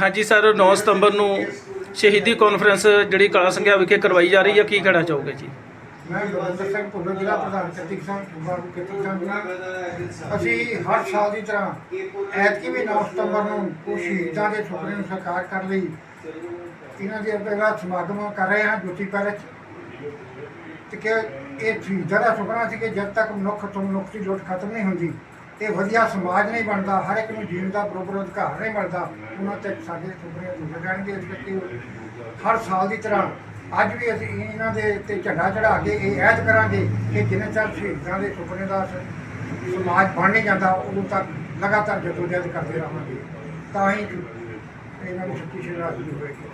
ਹਾਂਜੀ ਸਰ 9 ਸਤੰਬਰ ਨੂੰ ਸ਼ਹੀਦੀ ਕਾਨਫਰੰਸ ਜਿਹੜੀ ਕਲਾ ਸੰਘਿਆ ਵਿਖੇ ਕਰਵਾਈ ਜਾ ਰਹੀ ਹੈ। ਕੀ ਕਹਿਣਾ ਚਾਹੋਗੇ ਜੀ? ਮੈਂ ਗੁਰਵਿੰਦਰ ਸਿੰਘ ਭੁੱਲਰ ਜ਼ਿਲ੍ਹਾ ਪ੍ਰਧਾਨ ਕੱਤੀ ਕਿਸਾਨ ਬਾਬੂ ਕੱਤੀ ਕਿਸਾਨ ਜੀ। ਅਸੀਂ ਹਰ ਸਾਲ ਦੀ ਤਰ੍ਹਾਂ ਐਤਕੀ ਵੀ 9 ਸਤੰਬਰ ਨੂੰ ਉਹ ਸ਼ਹੀਦਾਂ ਦੇ ਸੁਪਨੇ ਨੂੰ ਸਾਕਾਰ ਕਰਨ ਲਈ ਇਹਨਾਂ ਦੇ ਪਹਿਲਾ ਸਮਾਗਮ ਕਰ ਰਹੇ ਹਾਂ, ਜੋਤੀ ਪੈਲਸ ਤੇ ਕਿ ਇਹ ਸ਼ਹੀਦਾਂ ਦਾ ਸੁਪਨਾ ਸੀ ਕਿ ਜਦ ਤੱਕ ਮਨੁੱਖ ਤੋਂ ਮਨੁੱਖ ਦੀ ਲੋਟ ਖਤਮ ਨਹੀਂ ਹੁੰਦੀ ਇਹ ਵਧੀਆ ਸਮਾਜ ਨਹੀਂ ਬਣਦਾ, ਹਰ ਇੱਕ ਨੂੰ ਜੀਣ ਦਾ ਬਰੋਬਰ ਅਧਿਕਾਰ ਨਹੀਂ ਮਿਲਦਾ ਉਹਨਾਂ ਤੇ ਸਾਡੇ ਸੁਪਨੇ ਦੂਰ ਜਾਣਗੇ ਇਸ ਕਰਕੇ ਹਰ ਸਾਲ ਦੀ ਤਰ੍ਹਾਂ ਅੱਜ ਵੀ ਅਸੀਂ ਇਹਨਾਂ ਦੇ ਤੇ ਝੰਡਾ ਚੜਾ ਕੇ ਇਹ ਐਤ ਕਰਾਂਗੇ ਕਿ ਜਿੰਨੇ ਚਿਰ ਸ਼ਹੀਦਾਂ ਦੇ ਸੁਪਨੇ ਦਾ ਸਮਾਜ ਬਣ ਨਹੀਂ ਜਾਂਦਾ, ਉਦੋਂ ਤੱਕ ਲਗਾਤਾਰ ਜਦੋਜਹਿਦ ਕਰਦੇ ਰਹਾਂਗੇ। ਤਾਂ ਹੀ ਇਹਨਾਂ ਨੂੰ ਸੱਚੀ ਸ਼ਰਾਧੀ ਹੋਏਗੀ